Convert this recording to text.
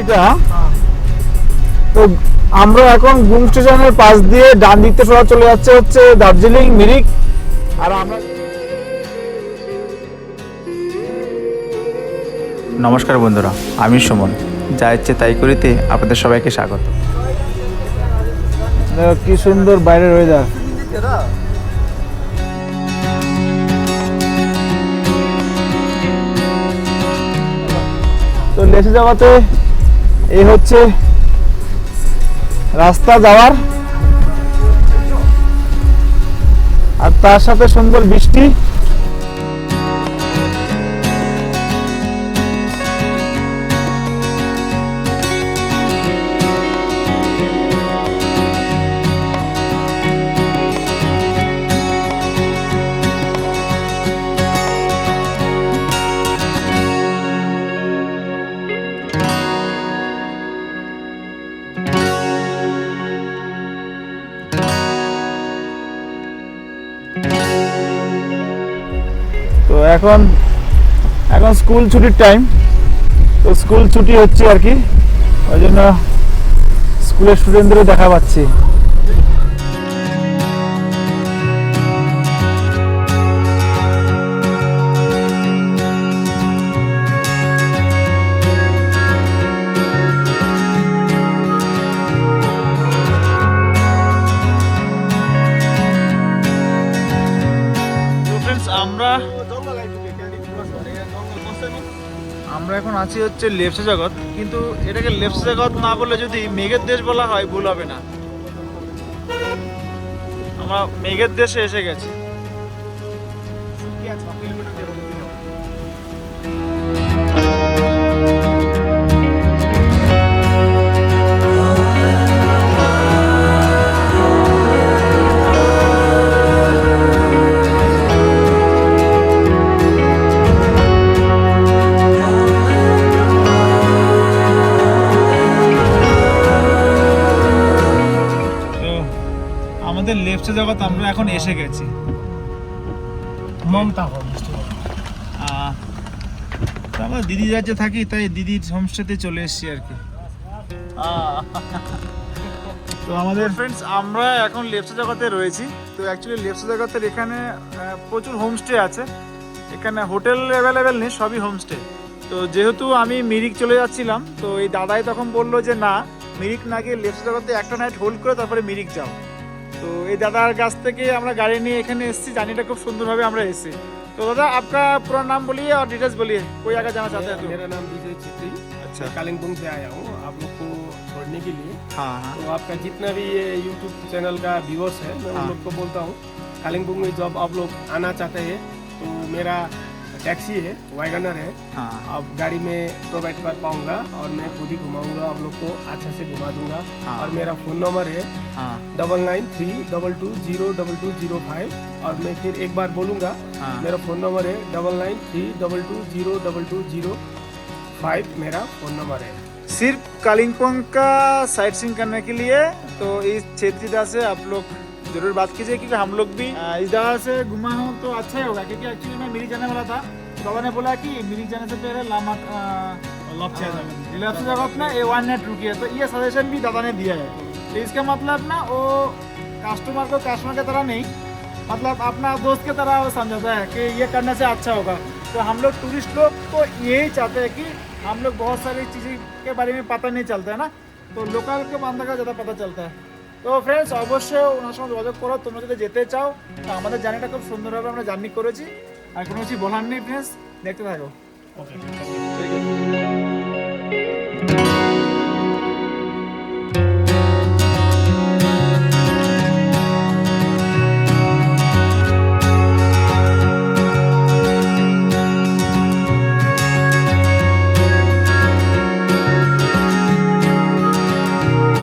এটা। তো আমরা এখন গুম স্টেশনের পাশ দিয়ে ডান দিক থেকে সোজা চলে যাচ্ছে হচ্ছে দার্জিলিং মিরিক। আর আমরা নমস্কার বন্ধুরা আমি সুমন। যা ইচ্ছে তাই করিতে আপনাদের সবাইকে স্বাগত। কি সুন্দর বাইরের ওয়েদার তো লেসে যাওয়াতে এই হচ্ছে রাস্তা যাওয়ার। আর তার সাথে সুন্দর বৃষ্টি। এখন এখন স্কুল ছুটির টাইম তো স্কুল ছুটি হচ্ছে আর কি, ওই জন্য স্কুলের স্টুডেন্টদেরও দেখা পাচ্ছি। এখন আছি হচ্ছে লেপসা জগৎ, কিন্তু এটাকে লেপসা জগৎ না বলে যদি মেঘের দেশ বলা হয়, ভুল হবে না। আমরা মেঘের দেশে এসে গেছি। লেপসা জগৎ আমরা এখন এসে গেছি। মমতা আমরা দিদি রাজ্যে থাকি তাই দিদির হোমস্টেতে চলে এসেছি আর কি। তো আমাদের ফ্রেন্ডস আমরা এখন লেপসা জগতে রয়েছি। তো অ্যাকচুয়ালি লেপসা জগতের এখানে প্রচুর হোমস্টে আছে। এখানে হোটেল অ্যাভেলেবেল নেই সবই হোমস্টে। তো যেহেতু আমি মিরিক চলে যাচ্ছিলাম তো এই দাদাই তখন বলল যে না মিরিক না গিয়ে লেপসা জগতে একটা নাইট হোল্ড করে তারপরে মিরিক যাও। তো এই দাদার কাছ থেকে আমরা গাড়ি নিয়ে এখানে এসেছি জার্নিটা খুব সুন্দরভাবে আমরা এসেছি তো दादा आपका पूरा नाम बोलिए और डिटेल्स बोलिए कोई आगे जाना चाहते हैं तो मेरा नाम विजय चित्री अच्छा मैं कालिम्पोंग से आया हूँ आप लोग को छोड़ने के लिए हाँ हाँ तो आपका जितना भी ये यूट्यूब चैनल का व्यूअर्स है मैं हाँ। उन लोग को बोलता हूँ कालिम्पोंग में जब आप लोग आना चाहते हैं तो मेरा टैक्सी है वैगनर है। हाँ। आप गाड़ी में प्रोवाइड कर पाऊँगा और मैं खुद ही घुमाऊँगा आप लोग को अच्छा से घुमा दूँगा। हाँ। और मेरा फ़ोन नंबर है हाँ। Double nine three double two zero double two zero five और मैं फिर एक बार बोलूँगा हाँ। मेरा फ़ोन नंबर है double nine three double two zero double two zero five मेरा फ़ोन नंबर है। सिर्फ़ कालिम्पोंग का साइट सीन करने के लिए तो इस क्षेत्रीदा से आप लोग ज़रूर बात कीजिए क्योंकि हम लोग भी इस जगह से घुमा हूँ तो अच्छा ही होगा क्योंकि एक्चुअली मैं मिरिक जाने वाला था। तो बाबा ने बोला कि मिरिक जाने से पहले लामा लप्स जगत में ए वन नेट रुकी है। तो ये सजेशन भी दादा ने दिया है। तो इसका मतलब ना वो कस्टमर को कस्टमर की तरह नहीं मतलब अपना दोस्त की तरह वो समझाता है कि ये करने से अच्छा होगा। तो हम लोग टूरिस्ट लोग तो यही चाहते हैं कि हम लोग बहुत सारी चीज़ें के बारे में पता नहीं चलता है ना। तो लोकल के बंदा का ज़्यादा पता चलता है। তো ফ্রেন্ডস অবশ্যই ওনার সঙ্গে যোগাযোগ করো। তোমরা যদি যেতে চাও, তো আমাদের জার্নিটা খুব সুন্দরভাবে আমরা জার্নি করেছি। আর কোনো কিছু বলার নেই ফ্রেন্ডস দেখতে থাকো। আছে।